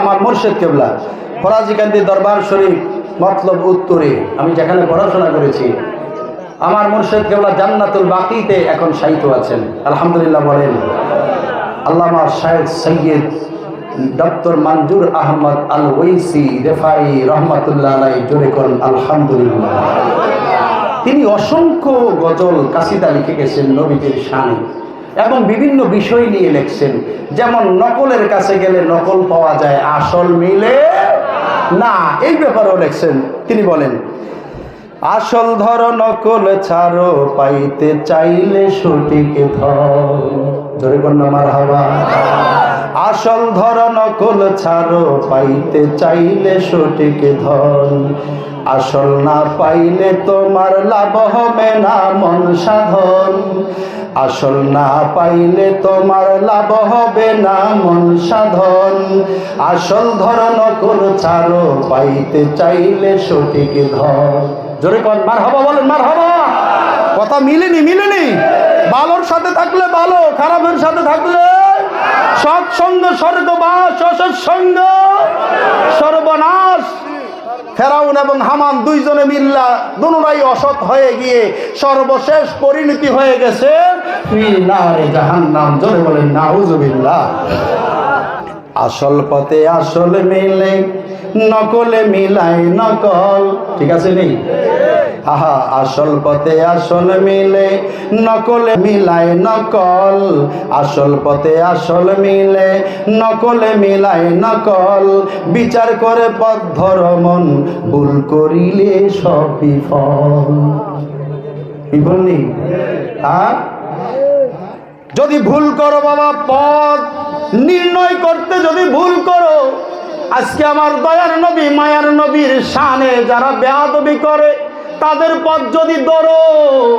আমার মুর্শেদ কেবলা ফরাজিকান্দি দরবার শরীফ, মতলব উত্তরে। আমি যেখানে পড়াশোনা করেছি, আমার মুর্শেদ কেবলা জান্নাতুল বাকিতে এখন সাহিত্য আছেন। আলহামদুলিল্লাহ বলেন, আল্লামা শাহেদ সৈয়দ ডক্টর মঞ্জুর আহমদ আল ওয়েসি রেফাই রহমাতুল্লাহ জোরে করুন আলহামদুলিল্লাহ। তিনি অসংখ্য গজল কাসিদা লিখে গেছেন নবীদের শানে। এবং বিভিন্ন বিষয় নিয়ে লেখছেন। যেমন নকলের কাছে গেলে নকল পাওয়া যায় আসল মিলে না, এই ব্যাপারেও লেখছেন। তিনি বলেন, আসল ধর নকল ছাড়ো, পাইতে চাইলে সঠিক ধর। কন্যা হওয়া আসল ধর নকল ছাড়ো, পাইতে চাইলে সঠিক ধন আসল না পাইলে তোমার লাভ হবে না মন সাধন। আসল না পাইলে তোমার লাভ হবে না মন সাধন। আসল ধর নকল ছাড়ো পাইতে চাইলে সঠিক ধন জোরে কন মার হবা বলেন মার হবা কথা মিলেনি মিলেনি। ভালোর সাথে থাকলে ভালো, খারাপের সাথে থাকলে সৎসঙ্গ, স্বর্গবাস, অসৎসঙ্গ, সর্বনাশ। ফেরাউন এবং হামান দুইজনে মিল্লা দুনুরাই অসৎ হয়ে গিয়ে সর্বশেষ পরিণতি হয়ে গেছে। জাহান্নাম। জোরে বলেন নাউজুবিল্লাহ আসল পথে আসল মিলে, নকলে মিলাই নকল। ঠিক আছে নেই আসল পথে আসল মিলে, নকলে মিলাই নকল। আসল পথে আসল মিলে, নকলে মিলাই নকল। বিচার করে পথ ধরমন ভুল করিলে সব বিফল বিফল নেই যদি ভুল করো বাবা, পথ নির্ণয় করতে যদি ভুল করো, আজকে আমার দয়ার নবী, মায়ার নবীর শানে যারা বেয়াদবি করে, তাদের পথ যদি ধরো,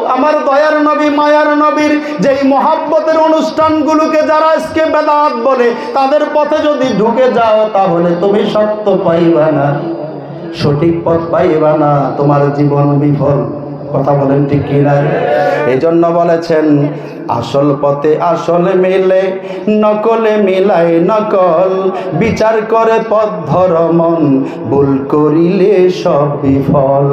আমার দয়ার নবী, মায়ার নবীর যেই মহাব্বতের অনুষ্ঠানগুলোকে যারা আজকে বেদাত বলে, তাদের পথে যদি ঢুকে যাও, তাহলে তুমি সত্য পাইবা না। সঠিক পথ পাইবা না, তোমার জীবন বিফল। কথা বলেন ঠিক কিনা? এই জন্য বলেছেন আসল পথে আসল মিলে, নকলে মিলাই নকল। বিচার করে পথ ধরমন ভুল করিলে সব বিফল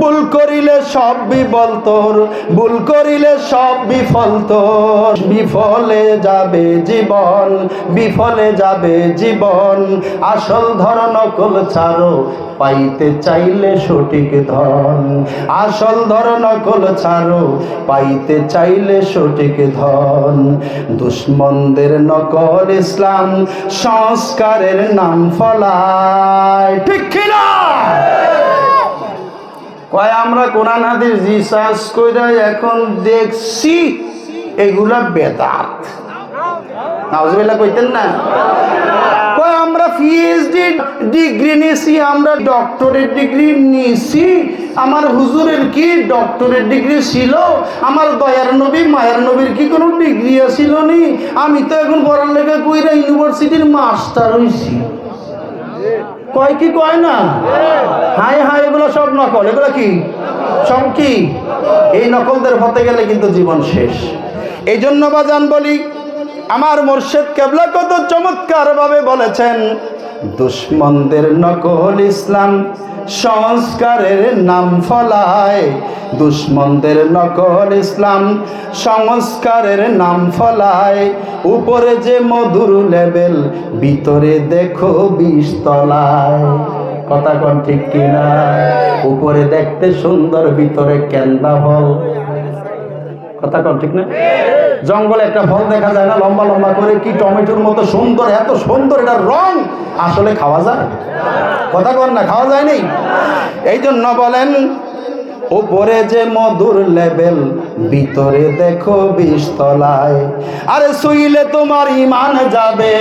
ভুল করিলে সব বিফল তোর, ভুল করিলে সব বিফল তোর। বিফলে যাবে জীবন, বিফলে যাবে জীবন। আসল ধর নকল ছাড়ো, পাইতে চাইলে সঠিক ধন। আসল ধর নকল ছাড়ো, পাইতে চাইলে সঠিক ধন, দুশ্মনদের নকল ইসলাম, সংস্কারের নাম ফলায়। ঠিক কিনা? কয়, আমরা কোরআন, হাদিস, রিসার্চ করে এখন দেখছি এগুলা বেদাত। নাউজুবিল্লাহ কইতেন না? পিএইচডি ডিগ্রি নিয়েছি আমরা ডক্টরেট ডিগ্রি নিয়েছি আমার হুজুরের কি ডক্টরেট ডিগ্রি ছিল? আমার দয়ার নবী, মায়ের নবীর কি কোনো ডিগ্রি ছিল নি? আমি তো এখন পড়ালেখা কইরা ইউনিভার্সিটির মাস্টার হইছি। কয় কি কয় না? হাই হাই এগুলো সব নকল। এগুলো কি? সব কি? এই নকলদের হতে গেলে কিন্তু জীবন শেষ। এই জন্য বাজান বলি আমার মোর্শেদ কেবলা কত চমৎকার ভাবে বলেছেন, দুশ্মনদের নকল ইসলাম সংস্কারের নাম ফলায়। দুশ্মনদের নকল ইসলাম সংস্কারের নাম ফলায়। উপরে যে মধুর লেবেল, ভিতরে দেখো বিস্তলায় কথা কন ঠিক কিনা? উপরে দেখতে সুন্দর, ভিতরে কেন্দা ফল কথা কন ঠিক না? জঙ্গলে একটা ফল দেখা যায় না, লম্বা লম্বা করে কি টমেটোর মতো সুন্দর, এত সুন্দর এটা রং, আসলে খাওয়া যায় কথা কন না, খাওয়া যায় নেই? এই জন্য বলেন, উপরে যে মধুর লেবেল, ভিতরে দেখো বিস্তলায় আরে শুইলে তোমার ইমান যাবে।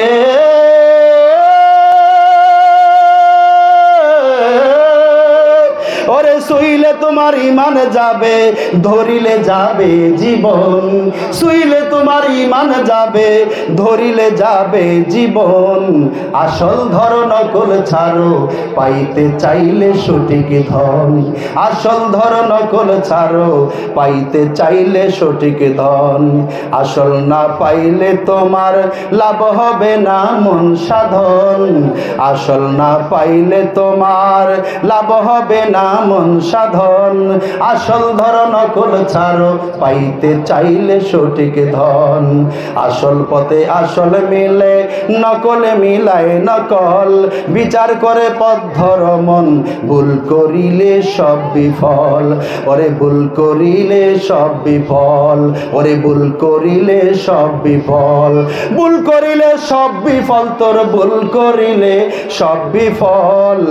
শুইলে তোমার ইমান যাবে, ধরিলে যাবে জীবন। শুইলে তোমার ইমান যাবে, ধরিলে যাবে জীবন। আসল ধর নকল ছাড়ো, পাইতে চাইলে সঠিক ধন। আসল ধর নকল ছাড়ো, পাইতে চাইলে সঠিক ধন। আসল না পাইলে তোমার লাভ হবে না মন সাধন। আসল না পাইলে তোমার লাভ হবে না মন সাধন, আসল ধর নকল ছাড়ো, পাইতে চাইলে সঠিক ধন। আসল পথে আসল মিলে, নকলে মিলায় নকল। বিচার করে পথ ধর মন, ভুল করিলে সব বিফল। ওরে ভুল করিলে সব বিফল, ওরে ভুল করিলে সব বিফল। ভুল করিলে সব বিফল, তোর ভুল করিলে সব বিফল।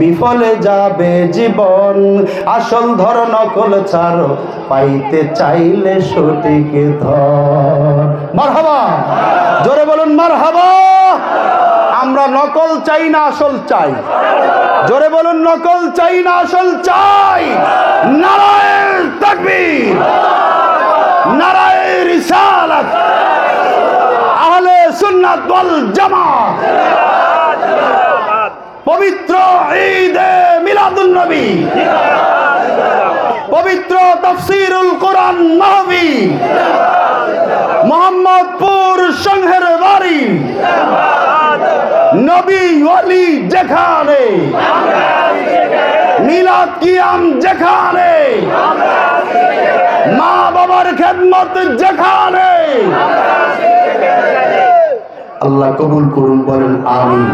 বিফলে যাবে জীবন আসল ধর, নকল ছাড়ো, পাইতে চাইলে সঠিক ধর। মারহাবা! জোরে বলুন, মারহাবা! আমরা নকল চাই না, আসল চাই। জোরে বলুন, নকল চাই না, আসল চাই। নারায়ণ তাকবীর। নারায়ণ রিসালাত। আহলে সুন্নাত ওয়াল জামাত। পবিত্র ঈদে মিলাদুন নবী। পবিত্র তফসিরুল কোরআন মাহবি মোহাম্মদপুর সংঘের বাড়ি। নবী ওয়ালি যেখানে। মিলাদ কিয়াম যেখানে। মা বাবার খেদমত যেখানে। আল্লাহ কবুল করুন, বলেন আমিন।